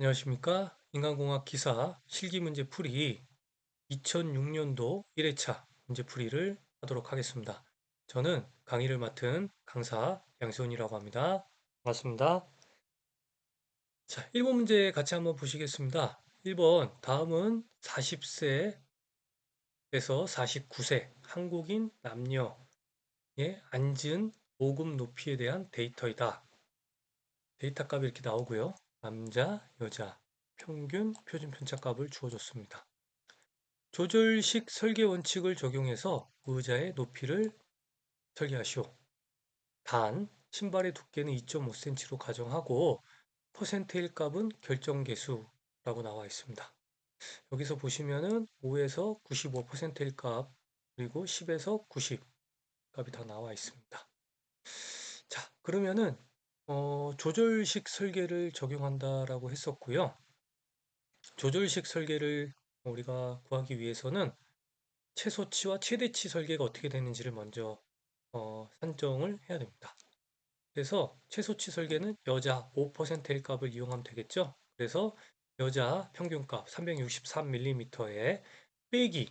안녕하십니까? 인간공학 기사 실기문제 풀이 2006년도 1회차 문제풀이를 하도록 하겠습니다. 저는 강의를 맡은 강사 양세훈이라고 합니다. 반갑습니다. 자, 1번 문제 같이 한번 보시겠습니다. 1번 다음은 40세에서 49세 한국인 남녀의 앉은 모금 높이에 대한 데이터이다. 데이터 값이 이렇게 나오고요. 남자, 여자, 평균, 표준 편차값을 주어줬습니다. 조절식 설계 원칙을 적용해서 의자의 높이를 설계하시오. 단, 신발의 두께는 2.5cm로 가정하고 퍼센테일 값은 결정계수라고 나와 있습니다. 여기서 보시면은 5에서 95%일 값, 그리고 10에서 90 값이 다 나와 있습니다. 자, 그러면은 어, 조절식 설계를 적용한다라고 했었고요. 조절식 설계를 우리가 구하기 위해서는 최소치와 최대치 설계가 어떻게 되는지를 먼저 어, 산정을 해야 됩니다. 그래서 최소치 설계는 여자 5%일 값을 이용하면 되겠죠. 그래서 여자 평균값 363mm에 빼기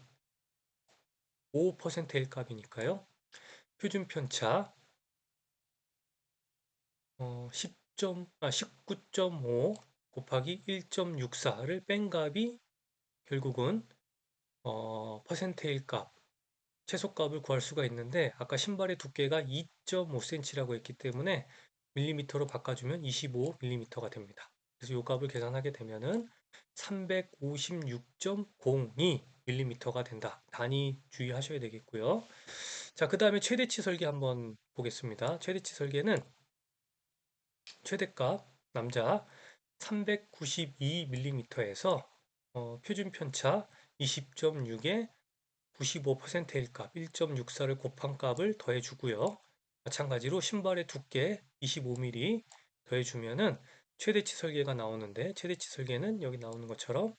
5%일 값이니까요. 표준 편차 어, 10점, 아, 19.5 곱하기 1.64를 뺀 값이 결국은 어, 퍼센테일 값, 최소값을 구할 수가 있는데 아까 신발의 두께가 2.5cm라고 했기 때문에 밀리미터로 바꿔주면 25mm가 됩니다. 그래서 이 값을 계산하게 되면은 356.02mm가 된다. 단위 주의하셔야 되겠고요. 자, 그 다음에 최대치 설계 한번 보겠습니다. 최대치 설계는 최대값 남자 392mm에서 어, 표준 편차 20.6에 95%일 값 1.64를 곱한 값을 더해 주고요. 마찬가지로 신발의 두께 25mm 더해 주면은 최대치 설계가 나오는데 최대치 설계는 여기 나오는 것처럼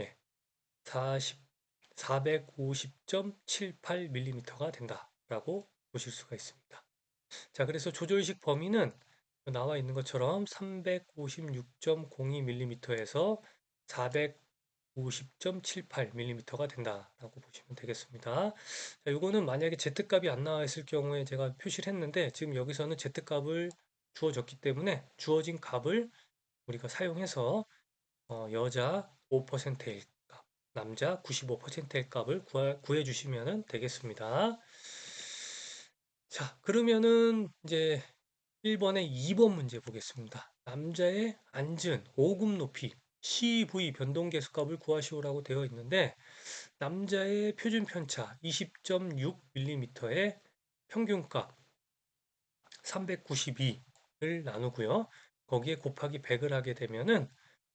예, 40 450.78mm가 된다라고 보실 수가 있습니다. 자, 그래서 조절식 범위는 나와 있는 것처럼 356.02mm에서 450.78mm가 된다라고 보시면 되겠습니다. 자, 이거는 만약에 Z값이 안 나와 있을 경우에 제가 표시를 했는데 지금 여기서는 Z값을 주어졌기 때문에 주어진 값을 우리가 사용해서 어, 여자 5%의 값, 남자 95%의 값을 구해 주시면 되겠습니다. 자, 그러면은 이제 1번에 2번 문제 보겠습니다. 남자의 앉은 오금 높이 CV 변동계수 값을 구하시오라고 되어 있는데 남자의 표준 편차 20.6mm의 평균값 392를 나누고요. 거기에 곱하기 100을 하게 되면은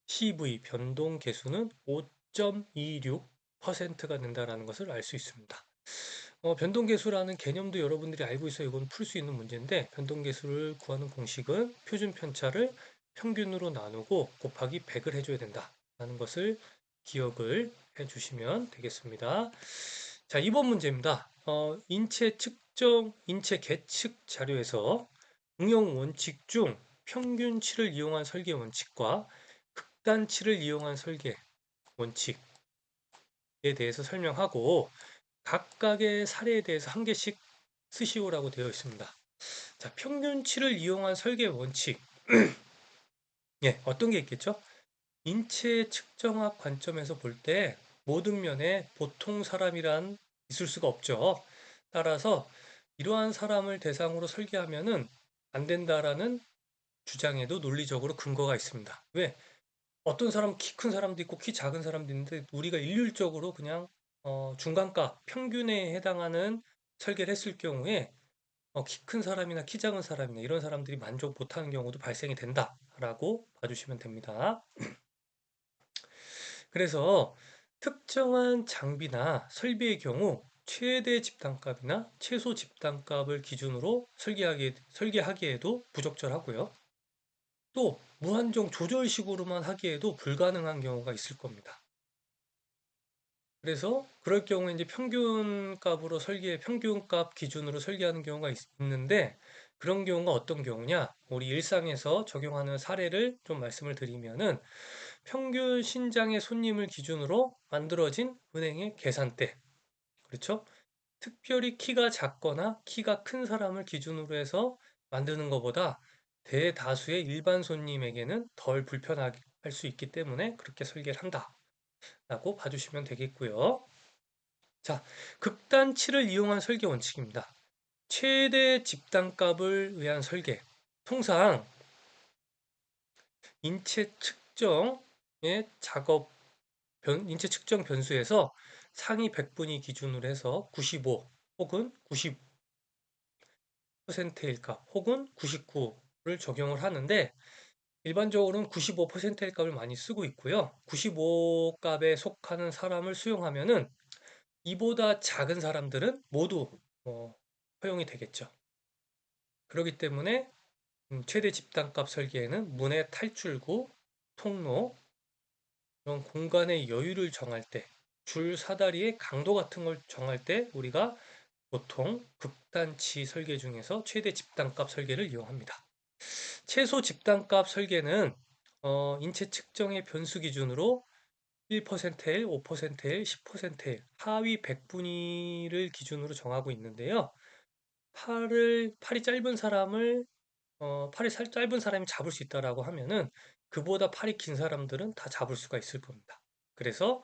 CV 변동 계수는 5.26%가 된다는 것을 알 수 있습니다. 어, 변동계수라는 개념도 여러분들이 알고 있어 이건 풀 수 있는 문제인데 변동계수를 구하는 공식은 표준 편차를 평균으로 나누고 곱하기 100을 해줘야 된다라는 것을 기억을 해주시면 되겠습니다. 자, 2번 문제입니다. 어, 인체 측정, 인체 계측 자료에서 응용 원칙 중 평균치를 이용한 설계 원칙과 극단치를 이용한 설계 원칙에 대해서 설명하고 각각의 사례에 대해서 한 개씩 쓰시오라고 되어 있습니다. 자, 평균치를 이용한 설계 원칙. 예, 어떤 게 있겠죠? 인체 측정학 관점에서 볼 때 모든 면에 보통 사람이란 있을 수가 없죠. 따라서 이러한 사람을 대상으로 설계하면은 안 된다라는 주장에도 논리적으로 근거가 있습니다. 왜? 어떤 사람 키 큰 사람도 있고 키 작은 사람도 있는데 우리가 일률적으로 그냥 어, 중간가 평균에 해당하는 설계를 했을 경우에 어, 키 큰 사람이나 키 작은 사람이나 이런 사람들이 만족 못하는 경우도 발생이 된다라고 봐주시면 됩니다. 그래서 특정한 장비나 설비의 경우 최대 집단값이나 최소 집단값을 기준으로 설계하기, 설계하기에도 부적절하고요. 또 무한정 조절식으로만 하기에도 불가능한 경우가 있을 겁니다. 그래서 그럴 경우에 이제 평균값으로 설계, 평균값 기준으로 설계하는 경우가 있, 있는데 그런 경우가 어떤 경우냐? 우리 일상에서 적용하는 사례를 좀 말씀을 드리면은 평균 신장의 손님을 기준으로 만들어진 은행의 계산대. 그렇죠? 특별히 키가 작거나 키가 큰 사람을 기준으로 해서 만드는 것보다 대다수의 일반 손님에게는 덜 불편하게 할 수 있기 때문에 그렇게 설계를 한다. 라고 봐주시면 되겠고요. 자, 극단치를 이용한 설계 원칙입니다. 최대 집단값을 위한 설계. 통상 인체 측정의 작업 변, 인체 측정 변수에서 상위 100분위 기준으로 해서 95 혹은 90%일 값 혹은 99를 적용을 하는데 일반적으로는 95%의 값을 많이 쓰고 있고요. 95 값에 속하는 사람을 수용하면은 이보다 작은 사람들은 모두 어, 허용이 되겠죠. 그렇기 때문에 음, 최대 집단값 설계에는 문의 탈출구, 통로, 이런 공간의 여유를 정할 때, 줄 사다리의 강도 같은 걸 정할 때 우리가 보통 극단치 설계 중에서 최대 집단값 설계를 이용합니다. 최소 집단값 설계는 어, 인체 측정의 변수 기준으로 1%일, 5%일, 10%일, 하위 100분위를 기준으로 정하고 있는데요. 팔을 팔이 짧은 사람을 어, 팔이 살 짧은 사람이 잡을 수 있다라고 하면은 그보다 팔이 긴 사람들은 다 잡을 수가 있을 겁니다. 그래서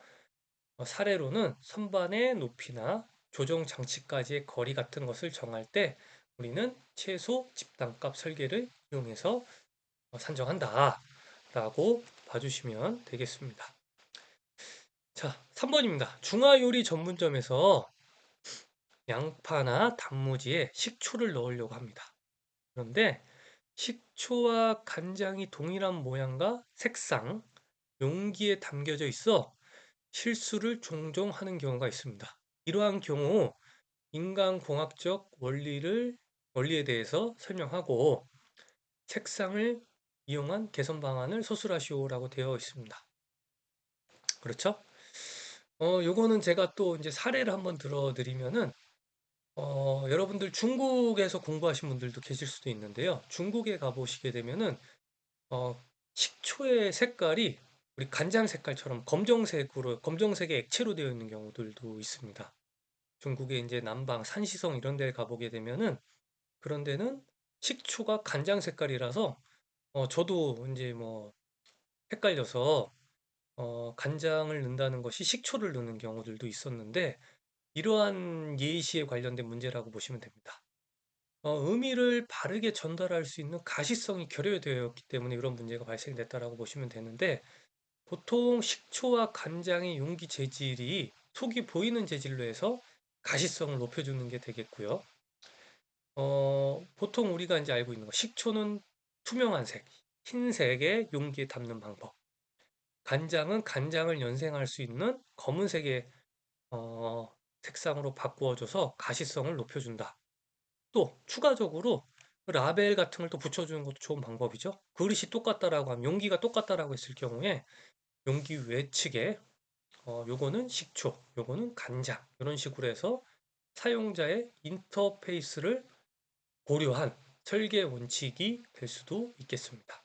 어, 사례로는 선반의 높이나 조정 장치까지의 거리 같은 것을 정할 때 우리는 최소 집단값 설계를 이용해서 어, 산정한다 라고 봐주시면 되겠습니다. 자, 3번입니다. 중화요리 전문점에서 양파나 단무지에 식초를 넣으려고 합니다. 그런데 식초와 간장이 동일한 모양과 색상, 용기에 담겨져 있어 실수를 종종 하는 경우가 있습니다. 이러한 경우 인간공학적 원리를 원리에 대해서 설명하고 색상을 이용한 개선 방안을 소술하시오라고 되어 있습니다. 그렇죠? 어, 요거는 제가 또 이제 사례를 한번 들어드리면은 어, 여러분들 중국에서 공부하신 분들도 계실 수도 있는데요. 중국에 가보시게 되면은 어, 식초의 색깔이 우리 간장 색깔처럼 검정색으로 검정색의 액체로 되어 있는 경우들도 있습니다. 중국의 이제 남방 산시성 이런 데 가보게 되면은 그런 데는 식초가 간장 색깔이라서 어, 저도 이제 뭐 헷갈려서 어, 간장을 넣는다는 것이 식초를 넣는 경우들도 있었는데 이러한 예시에 관련된 문제라고 보시면 됩니다. 어, 의미를 바르게 전달할 수 있는 가시성이 결여되어 있기 때문에 이런 문제가 발생됐다라고 보시면 되는데 보통 식초와 간장의 용기 재질이 속이 보이는 재질로 해서 가시성을 높여주는 게 되겠고요. 어, 보통 우리가 이제 알고 있는 거 식초는 투명한 색, 흰색의 용기에 담는 방법. 간장은 간장을 연생할 수 있는 검은색의 어, 색상으로 바꾸어줘서 가시성을 높여준다. 또 추가적으로 라벨 같은 걸 또 붙여주는 것도 좋은 방법이죠. 그릇이 똑같다라고 하면 용기가 똑같다라고 했을 경우에 용기 외측에 어, 요거는 식초, 요거는 간장 이런 식으로 해서 사용자의 인터페이스를 고려한 설계 원칙이 될 수도 있겠습니다.